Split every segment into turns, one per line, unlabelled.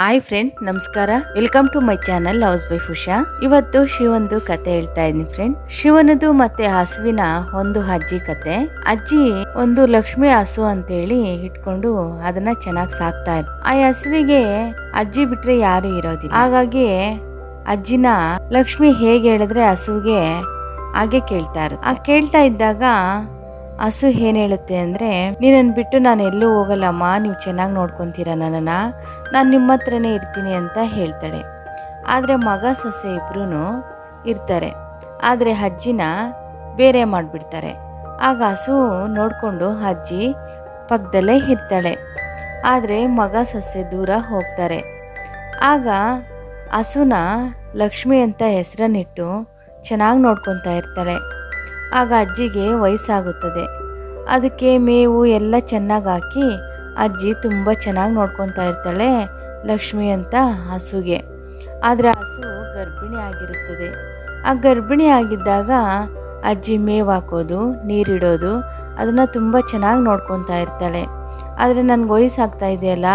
Hi friend ನಮಸ್ಕಾರ. Welcome to my channel house by ಫುಷಾ ಇವತ್ತು ಶಿವಂದು ಕತೆ ಹೇಳ್ತಾ ಇದ್ದೀನಿ ಫ್ರೆಂಡ್ ಶಿವನದು ಮತ್ತೆ ಹಸುವಿನ ಒಂದು ಅಜ್ಜಿ ಕತೆ. ಅಜ್ಜಿ ಒಂದು ಲಕ್ಷ್ಮಿ ಹಸು ಅಂತ ಹೇಳಿ ಇಟ್ಕೊಂಡು ಅದನ್ನ ಚೆನ್ನಾಗಿ ಸಾಕ್ತಾ ಇದ್ರು ಆ ಹಸುವಿಗೆ ಅಜ್ಜಿ ಬಿಟ್ರೆ ಯಾರು ಇರೋದಿಲ್ಲ. ಹಾಗಾಗಿ ಅಜ್ಜಿನ ಲಕ್ಷ್ಮಿ ಹೇಗೆ ಹೇಳಿದ್ರೆ ಹಸುವಿಗೆ ಹಾಗೆ ಕೇಳ್ತಾ ಇರುತ್ತೆ. ಆ ಕೇಳ್ತಾ ಇದ್ದಾಗ ಹಸು ಏನ್ ಹೇಳುತ್ತೆ ಅಂದ್ರೆ, ನೀನನ್ ಬಿಟ್ಟು ನಾನು ಎಲ್ಲೂ ಹೋಗಲ್ಲಮ್ಮ, ನೀವು ಚೆನ್ನಾಗಿ ನೋಡ್ಕೊಂತೀರ ನನ್ನನ್ನು, ನಾನು ನಿಮ್ಮ ಹತ್ರನೇ ಇರ್ತೀನಿ ಅಂತ ಹೇಳ್ತಾಳೆ. ಆದ್ರೆ ಮಗ ಸೊಸೆ ಇಬ್ರು ಇರ್ತಾರೆ. ಆದ್ರೆ ಅಜ್ಜಿನ ಬೇರೆ ಮಾಡಿಬಿಡ್ತಾರೆ. ಆಗ ಹಸು ನೋಡಿಕೊಂಡು ಅಜ್ಜಿ ಪಕ್ಕದಲ್ಲೇ ಇರ್ತಾಳೆ. ಆದ್ರೆ ಮಗ ಸೊಸೆ ದೂರ ಹೋಗ್ತಾರೆ. ಆಗ ಹಸುನ ಲಕ್ಷ್ಮಿ ಅಂತ ಹೆಸರನ್ನಿಟ್ಟು ಚೆನ್ನಾಗಿ ನೋಡ್ಕೊತಾ ಇರ್ತಾಳೆ. ಆಗ ಅಜ್ಜಿಗೆ ವಯಸ್ಸಾಗುತ್ತದೆ. ಅದಕ್ಕೆ ಮೇವು ಎಲ್ಲ ಚೆನ್ನಾಗಿ ಹಾಕಿ ಅಜ್ಜಿ ತುಂಬ ಚೆನ್ನಾಗಿ ನೋಡ್ಕೊತಾ ಇರ್ತಾಳೆ ಲಕ್ಷ್ಮಿ ಅಂತ ಹಸುಗೆ. ಆದರೆ ಹಸು ಗರ್ಭಿಣಿ ಆಗಿರುತ್ತದೆ. ಆ ಗರ್ಭಿಣಿ ಆಗಿದ್ದಾಗ ಅಜ್ಜಿ ಮೇವು ಹಾಕೋದು, ನೀರಿಡೋದು, ಅದನ್ನು ತುಂಬ ಚೆನ್ನಾಗಿ ನೋಡ್ಕೊತಾ ಇರ್ತಾಳೆ. ಆದರೆ ನನಗೆ ವಯಸ್ಸಾಗ್ತಾ ಇದೆಯಲ್ಲ,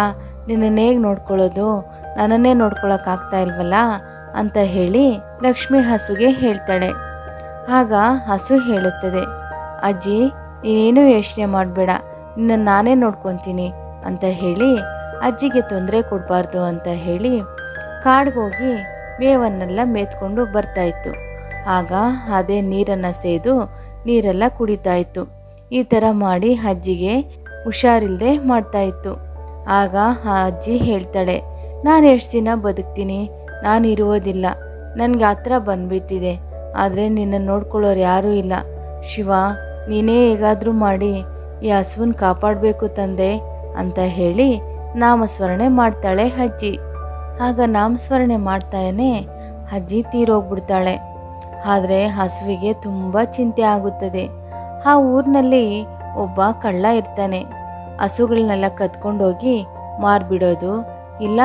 ನಿನ್ನನ್ನು ಹೇಗೆ ನೋಡ್ಕೊಳ್ಳೋದು? ನನ್ನನ್ನೇ ನೋಡ್ಕೊಳಕ್ಕಾಗ್ತಾ ಇಲ್ವಲ್ಲ? ಅಂತ ಹೇಳಿ ಲಕ್ಷ್ಮಿ ಹಸುಗೆ ಹೇಳ್ತಾಳೆ. ಆಗ ಹಸು ಹೇಳುತ್ತದೆ, ಅಜ್ಜಿ, ನೀನೇನು ಯೋಚನೆ ಮಾಡಬೇಡ, ನಿನ್ನ ನಾನೇ ನೋಡ್ಕೊತೀನಿ ಅಂತ ಹೇಳಿ ಅಜ್ಜಿಗೆ ತೊಂದರೆ ಕೊಡಬಾರ್ದು ಅಂತ ಹೇಳಿ ಕಾಡ್ಗೋಗಿ ಮೇವನ್ನೆಲ್ಲ ಮೇತ್ಕೊಂಡು ಬರ್ತಾ ಇತ್ತು ಆಗ ಅದೇ ನೀರನ್ನು ಸೇದು ನೀರೆಲ್ಲ ಕುಡಿತಾ ಇತ್ತು ಈ ಥರ ಮಾಡಿ ಅಜ್ಜಿಗೆ ಹುಷಾರಿಲ್ಲದೆ ಮಾಡ್ತಾ ಇತ್ತು ಆಗ ಆ ಅಜ್ಜಿ ಹೇಳ್ತಾಳೆ, ನಾನು ಎಷ್ಟು ದಿನ ಬದುಕ್ತೀನಿ? ನಾನು ಇರುವುದಿಲ್ಲ ನನಗೆ ಹತ್ರ ಬಂದ್ಬಿಟ್ಟಿದೆ. ಆದರೆ ನಿನ್ನ ನೋಡ್ಕೊಳ್ಳೋರು ಯಾರೂ ಇಲ್ಲ. ಶಿವ, ನೀನೇ ಹೇಗಾದರೂ ಮಾಡಿ ಈ ಹಸುವನ್ನ ಕಾಪಾಡಬೇಕು ತಂದೆ ಅಂತ ಹೇಳಿ ನಾಮಸ್ಮರಣೆ ಮಾಡ್ತಾಳೆ ಅಜ್ಜಿ. ಆಗ ನಾಮಸ್ಮರಣೆ ಮಾಡ್ತಾನೆ ಅಜ್ಜಿ ತೀರೋಗ್ಬಿಡ್ತಾಳೆ. ಆದರೆ ಹಸುವಿಗೆ ತುಂಬ ಚಿಂತೆ ಆಗುತ್ತದೆ. ಆ ಊರಿನಲ್ಲಿ ಒಬ್ಬ ಕಳ್ಳ ಇರ್ತಾನೆ. ಹಸುಗಳನ್ನೆಲ್ಲ ಕತ್ಕೊಂಡೋಗಿ ಮಾರ್ಬಿಡೋದು ಇಲ್ಲ,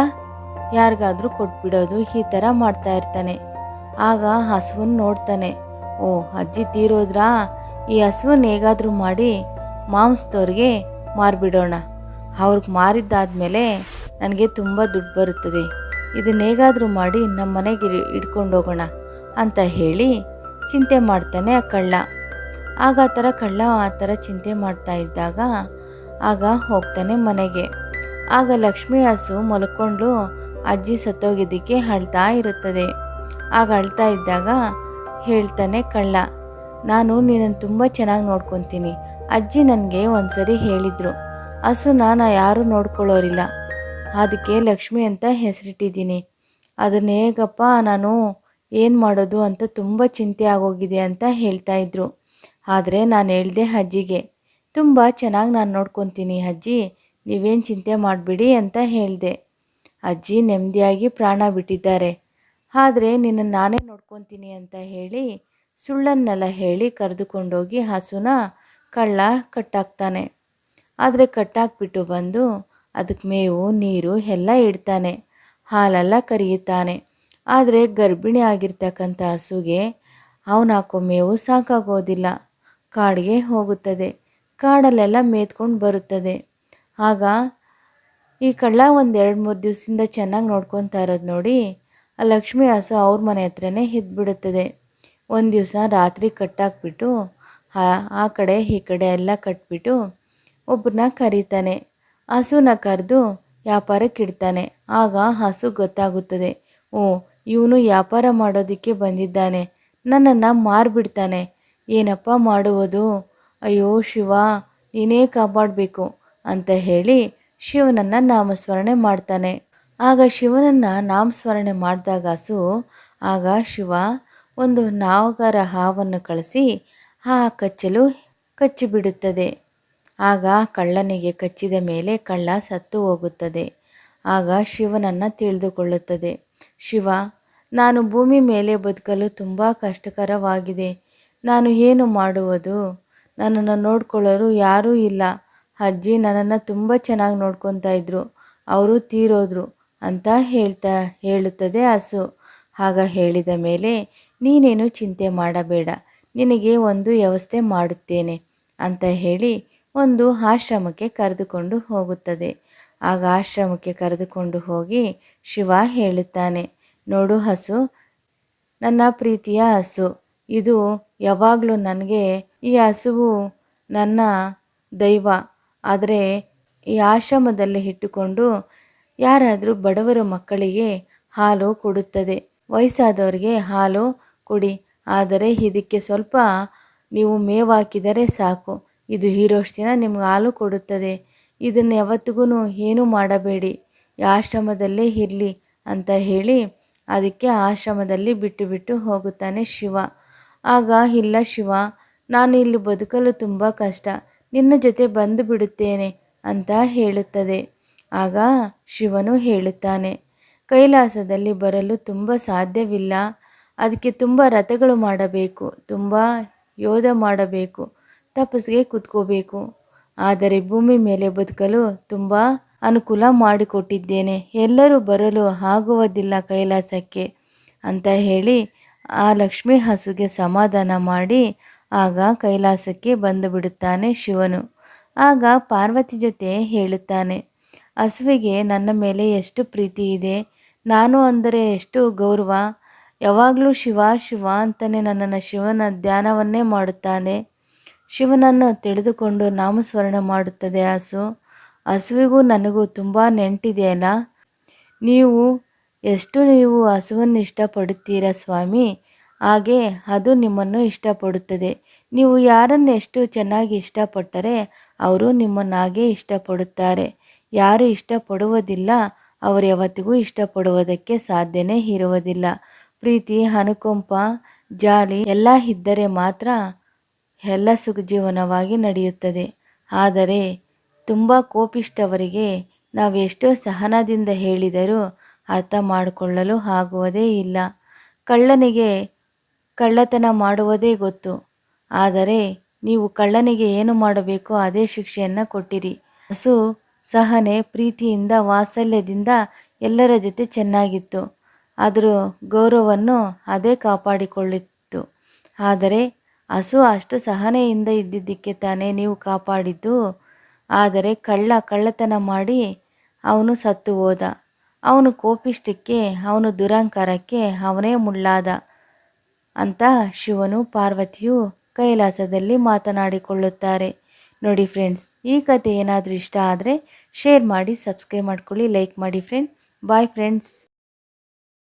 ಯಾರಿಗಾದರೂ ಕೊಟ್ಬಿಡೋದು ಈ ಥರ ಮಾಡ್ತಾ ಇರ್ತಾನೆ. ಆಗ ಹಸುವನ್ನು ನೋಡ್ತಾನೆ, ಓ, ಅಜ್ಜಿ ತೀರೋದ್ರಾ? ಈ ಹಸುವನ್ನು ಹೇಗಾದರೂ ಮಾಡಿ ಮಾಂಸದವ್ರಿಗೆ ಮಾರಿಬಿಡೋಣ. ಅವ್ರಿಗೆ ಮಾರಿದ್ದಾದ್ಮೇಲೆ ನನಗೆ ತುಂಬ ದುಡ್ಡು ಬರುತ್ತದೆ. ಇದನ್ನ ಹೇಗಾದರೂ ಮಾಡಿ ನಮ್ಮ ಮನೆಗೆ ಇಡ್ಕೊಂಡು ಹೋಗೋಣ ಅಂತ ಹೇಳಿ ಚಿಂತೆ ಮಾಡ್ತಾನೆ ಆ ಕಳ್ಳ. ಆಗ ಆ ಥರ ಕಳ್ಳ ಆ ಥರ ಚಿಂತೆ ಮಾಡ್ತಾ ಇದ್ದಾಗ ಆಗ ಹೋಗ್ತಾನೆ ಮನೆಗೆ. ಆಗ ಲಕ್ಷ್ಮೀ ಹಸು ಮಲ್ಕೊಂಡು ಅಜ್ಜಿ ಸತ್ತೋಗಿದ್ದಕ್ಕೆ ಅಳ್ತಾ ಇರುತ್ತದೆ. ಆಗ ಅಳ್ತಾ ಇದ್ದಾಗ ಹೇಳ್ತಾನೆ ಕಳ್ಳ, ನಾನು ನಿನ್ನನ್ನು ತುಂಬ ಚೆನ್ನಾಗಿ ನೋಡ್ಕೊತೀನಿ. ಅಜ್ಜಿ ನನಗೆ ಒಂದ್ಸರಿ ಹೇಳಿದರು. ಹಸು ನಾನು ಯಾರೂ ನೋಡ್ಕೊಳ್ಳೋರಿಲ್ಲ. ಅದಕ್ಕೆ ಲಕ್ಷ್ಮಿ ಅಂತ ಹೆಸರಿಟ್ಟಿದ್ದೀನಿ. ಅದನ್ನ ಹೇಗಪ್ಪ ನಾನು ಏನು ಮಾಡೋದು ಅಂತ ತುಂಬ ಚಿಂತೆ ಆಗೋಗಿದೆ ಅಂತ ಹೇಳ್ತಾ ಇದ್ರು. ಆದರೆ ನಾನು ಹೇಳ್ದೆ ಅಜ್ಜಿಗೆ, ತುಂಬ ಚೆನ್ನಾಗಿ ನಾನು ನೋಡ್ಕೊತೀನಿ ಅಜ್ಜಿ, ನೀವೇನು ಚಿಂತೆ ಮಾಡಬೇಡಿ ಅಂತ ಹೇಳಿದೆ. ಅಜ್ಜಿ ನೆಮ್ಮದಿಯಾಗಿ ಪ್ರಾಣ ಬಿಟ್ಟಿದ್ದಾರೆ. ಆದರೆ ನಿನ್ನ ನಾನೇ ನೋಡ್ಕೊತೀನಿ ಅಂತ ಹೇಳಿ ಸುಳ್ಳನ್ನೆಲ್ಲ ಹೇಳಿ ಕರೆದುಕೊಂಡೋಗಿ ಹಸುನ ಕಳ್ಳ ಕಟ್ಟಾಕ್ತಾನೆ. ಆದರೆ ಕಟ್ಟಾಕ್ಬಿಟ್ಟು ಬಂದು ಅದಕ್ಕೆ ಮೇವು, ನೀರು ಎಲ್ಲ ಇಡ್ತಾನೆ. ಹಾಲೆಲ್ಲ ಕರಿಯುತ್ತಾನೆ. ಆದರೆ ಗರ್ಭಿಣಿ ಆಗಿರ್ತಕ್ಕಂಥ ಹಸುಗೆ ಅವನು ಹಾಕೋ ಮೇವು ಸಾಕಾಗೋದಿಲ್ಲ. ಕಾಡಿಗೆ ಹೋಗುತ್ತದೆ. ಕಾಡಲ್ಲೆಲ್ಲ ಮೇತ್ಕೊಂಡು ಬರುತ್ತದೆ. ಆಗ ಈ ಕಳ್ಳ ಒಂದು ಎರಡು ಮೂರು ದಿವಸದಿಂದ ಚೆನ್ನಾಗಿ ನೋಡ್ಕೊತಾ ಇರೋದು ನೋಡಿ ಆ ಲಕ್ಷ್ಮಿ ಹಸು ಅವ್ರ ಮನೆ ಹತ್ರನೇ ಇದ್ಬಿಡುತ್ತದೆ ಒಂದು ದಿವಸ ರಾತ್ರಿ ಕಟ್ಟಾಕ್ಬಿಟ್ಟು, ಆ ಕಡೆ, ಈ ಕಡೆ ಎಲ್ಲ ಕಟ್ಬಿಟ್ಟು ಒಬ್ಬರನ್ನ ಕರೀತಾನೆ. ಹಸುನ ಕರೆದು ವ್ಯಾಪಾರಕ್ಕೆ ಇಡ್ತಾನೆ. ಆಗ ಹಸು ಗೊತ್ತಾಗುತ್ತದೆ, ಓ, ಇವನು ವ್ಯಾಪಾರ ಮಾಡೋದಕ್ಕೆ ಬಂದಿದ್ದಾನೆ. ನನ್ನನ್ನು ಮಾರಿಬಿಡ್ತಾನೆ. ಏನಪ್ಪ ಮಾಡುವುದು? ಅಯ್ಯೋ ಶಿವ, ನೀನೇ ಕಾಪಾಡಬೇಕು ಅಂತ ಹೇಳಿ ಶಿವನನ್ನು ನಾಮಸ್ಮರಣೆ ಮಾಡ್ತಾನೆ. ಆಗ ಶಿವನನ್ನು ನಾಮಸ್ಮರಣೆ ಮಾಡಿದಾಗ ಹಸು ಆಗ ಶಿವ ಒಂದು ನಾವಗರ ಹಾವನ್ನು ಕಳಿಸಿ ಆ ಕಚ್ಚಲು ಕಚ್ಚಿಬಿಡುತ್ತದೆ. ಆಗ ಕಳ್ಳನಿಗೆ ಕಚ್ಚಿದ ಮೇಲೆ ಕಳ್ಳ ಸತ್ತು ಹೋಗುತ್ತದೆ. ಆಗ ಶಿವನನ್ನು ತಿಳಿದುಕೊಳ್ಳುತ್ತದೆ. ಶಿವ, ನಾನು ಭೂಮಿ ಮೇಲೆ ಬದುಕಲು ತುಂಬ ಕಷ್ಟಕರವಾಗಿದೆ. ನಾನು ಏನು ಮಾಡುವುದು? ನನ್ನನ್ನು ನೋಡಿಕೊಳ್ಳಲು ಯಾರೂ ಇಲ್ಲ. ಅಜ್ಜಿ ನನ್ನನ್ನು ತುಂಬ ಚೆನ್ನಾಗಿ ನೋಡ್ಕೊತಾ ಇದ್ದರು ಅವರು ತೀರೋದ್ರು. ಅಂತ ಹೇಳ್ತಾ ಹೇಳುತ್ತದೆ ಹಸು ಆಗ ಹೇಳಿದ ಮೇಲೆ, ನೀನೇನು ಚಿಂತೆ ಮಾಡಬೇಡ, ನಿನಗೆ ಒಂದು ವ್ಯವಸ್ಥೆ ಮಾಡುತ್ತೇನೆ ಅಂತ ಹೇಳಿ ಒಂದು ಆಶ್ರಮಕ್ಕೆ ಕರೆದುಕೊಂಡು ಹೋಗುತ್ತದೆ. ಆಗ ಆಶ್ರಮಕ್ಕೆ ಕರೆದುಕೊಂಡು ಹೋಗಿ ಶಿವ ಹೇಳುತ್ತಾನೆ, ನೋಡು ಹಸು ನನ್ನ ಪ್ರೀತಿಯ ಹಸು ಇದು ಯಾವಾಗಲೂ ನನಗೆ ಈ ಹಸುವು ನನ್ನ ದೈವ, ಆದರೆ ಈ ಆಶ್ರಮದಲ್ಲಿ ಇಟ್ಟುಕೊಂಡು ಯಾರಾದರೂ ಬಡವರ ಮಕ್ಕಳಿಗೆ ಹಾಲು ಕೊಡುತ್ತದೆ. ವಯಸ್ಸಾದವರಿಗೆ ಹಾಲು ಕೊಡಿ. ಆದರೆ ಇದಕ್ಕೆ ಸ್ವಲ್ಪ ನೀವು ಮೇವು ಹಾಕಿದರೆ ಸಾಕು. ಇದು ಹೀರೋಷ್ಟು ದಿನ ನಿಮ್ಗೆ ಹಾಲು ಕೊಡುತ್ತದೆ. ಇದನ್ನು ಯಾವತ್ತಿಗೂ ಏನೂ ಮಾಡಬೇಡಿ. ಆಶ್ರಮದಲ್ಲೇ ಇರಲಿ ಅಂತ ಹೇಳಿ ಅದಕ್ಕೆ ಆಶ್ರಮದಲ್ಲಿ ಬಿಟ್ಟು ಬಿಟ್ಟು ಹೋಗುತ್ತಾನೆ ಶಿವ. ಆಗ ಇಲ್ಲ ಶಿವ, ನಾನು ಇಲ್ಲಿ ಬದುಕಲು ತುಂಬ ಕಷ್ಟ. ನಿನ್ನ ಜೊತೆ ಬಂದು ಬಿಡುತ್ತೇನೆ ಅಂತ ಹೇಳುತ್ತದೆ. ಆಗ ಶಿವನು ಹೇಳುತ್ತಾನೆ, ಕೈಲಾಸದಲ್ಲಿ ಬರಲು ತುಂಬ ಸಾಧ್ಯವಿಲ್ಲ, ಅದಕ್ಕೆ ತುಂಬ ರಥಗಳು ಮಾಡಬೇಕು, ತುಂಬ ಯೋಧ ಮಾಡಬೇಕು, ತಪಸ್ಸಿಗೆ ಕೂತ್ಕೋಬೇಕು. ಆದರೆ ಭೂಮಿ ಮೇಲೆ ಬದುಕಲು ತುಂಬ ಅನುಕೂಲ ಮಾಡಿಕೊಟ್ಟಿದ್ದೇನೆ, ಎಲ್ಲರೂ ಬರಲು ಆಗುವುದಿಲ್ಲ ಕೈಲಾಸಕ್ಕೆ ಅಂತ ಹೇಳಿ ಆ ಲಕ್ಷ್ಮಿ ಹಸುಗೆ ಸಮಾಧಾನ ಮಾಡಿ ಆಗ ಕೈಲಾಸಕ್ಕೆ ಬಂದು ಬಿಡುತ್ತಾನೆ ಶಿವನು. ಆಗ ಪಾರ್ವತಿ ಜೊತೆ ಹೇಳುತ್ತಾನೆ ಹಸುವಿಗೆ ನನ್ನ ಮೇಲೆ ಎಷ್ಟು ಪ್ರೀತಿ ಇದೆ. ನಾನು ಅಂದರೆ ಎಷ್ಟು ಗೌರವ. ಯಾವಾಗಲೂ ಶಿವ ಶಿವ ಅಂತಲೇ ನನ್ನನ್ನು ಶಿವನ ಧ್ಯಾನವನ್ನೇ ಮಾಡುತ್ತಾನೆ. ಶಿವನನ್ನು ತಿಳಿದುಕೊಂಡು ನಾಮಸ್ಮರಣ ಮಾಡುತ್ತದೆ ಹಸು. ಹಸುವಿಗೂ ನನಗೂ ತುಂಬ ನೆಂಟಿದೆಯಲ್ಲ. ನೀವು, ಎಷ್ಟು ನೀವು ಹಸುವನ್ನು ಇಷ್ಟಪಡುತ್ತೀರಾ ಸ್ವಾಮಿ? ಹಾಗೆ ಅದು ನಿಮ್ಮನ್ನು ಇಷ್ಟಪಡುತ್ತದೆ. ನೀವು ಯಾರನ್ನು ಎಷ್ಟು ಚೆನ್ನಾಗಿ ಇಷ್ಟಪಟ್ಟರೆ, ಅವರು ನಿಮ್ಮನ್ನಾಗೆ ಇಷ್ಟಪಡುತ್ತಾರೆ. ಯಾರು ಇಷ್ಟಪಡುವುದಿಲ್ಲ, ಅವರು ಯಾವತ್ತಿಗೂ ಇಷ್ಟಪಡುವುದಕ್ಕೆ ಸಾಧ್ಯನೇ ಇರುವುದಿಲ್ಲ. ಪ್ರೀತಿ ಅನುಕಂಪ ಜಾಲಿ ಎಲ್ಲ ಇದ್ದರೆ ಮಾತ್ರ ಎಲ್ಲ ಸುಖ ಜೀವನವಾಗಿ ನಡೆಯುತ್ತದೆ. ಆದರೆ ತುಂಬ ಕೋಪಿಷ್ಟವರಿಗೆ ನಾವು ಎಷ್ಟೋ ಸಹನದಿಂದ ಹೇಳಿದರೂ ಅರ್ಥ ಮಾಡಿಕೊಳ್ಳಲು ಆಗುವುದೇ ಇಲ್ಲ. ಕಳ್ಳನಿಗೆ ಕಳ್ಳತನ ಮಾಡುವುದೇ ಗೊತ್ತು. ಆದರೆ ನೀವು ಕಳ್ಳನಿಗೆ ಏನು ಮಾಡಬೇಕೋ ಅದೇ ಶಿಕ್ಷೆಯನ್ನು ಕೊಟ್ಟಿರಿ. ಹಸು ಸಹನೆ, ಪ್ರೀತಿಯಿಂದ, ವಾತ್ಸಲ್ಯದಿಂದ ಎಲ್ಲರ ಜೊತೆ ಚೆನ್ನಾಗಿತ್ತು. ಅದರ ಗೌರವವನ್ನು ಅದೇ ಕಾಪಾಡಿಕೊಳ್ಳಿತ್ತು. ಆದರೆ ಹಸು ಅಷ್ಟು ಸಹನೆಯಿಂದ ಇದ್ದಿದ್ದಕ್ಕೆ ತಾನೇ ನೀವು ಕಾಪಾಡಿದ್ದು. ಆದರೆ ಕಳ್ಳ ಕಳ್ಳತನ ಮಾಡಿ ಅವನು ಸತ್ತು ಹೋದ. ಅವನು ಕೋಪಿಷ್ಟಕ್ಕೆ ಅವನು ದುರಂಕಾರಕ್ಕೆ ಅವನೇ ಮುಳ್ಳಾದ. ಅಂತ ಶಿವನು ಪಾರ್ವತಿಯು ಕೈಲಾಸದಲ್ಲಿ ಮಾತನಾಡಿಕೊಳ್ಳುತ್ತಾರೆ. ನೋಡಿ ಫ್ರೆಂಡ್ಸ್ ಈ ಕತೆ ಏನಾದರೂ ಇಷ್ಟ ಆದರೆ ಶೇರ್ ಮಾಡಿ ಸಬ್ಸ್ಕ್ರೈಬ್ ಮಾಡ್ಕೊಳ್ಳಿ ಲೈಕ್ ಮಾಡಿ ಫ್ರೆಂಡ್ ಬಾಯ್ ಫ್ರೆಂಡ್ಸ್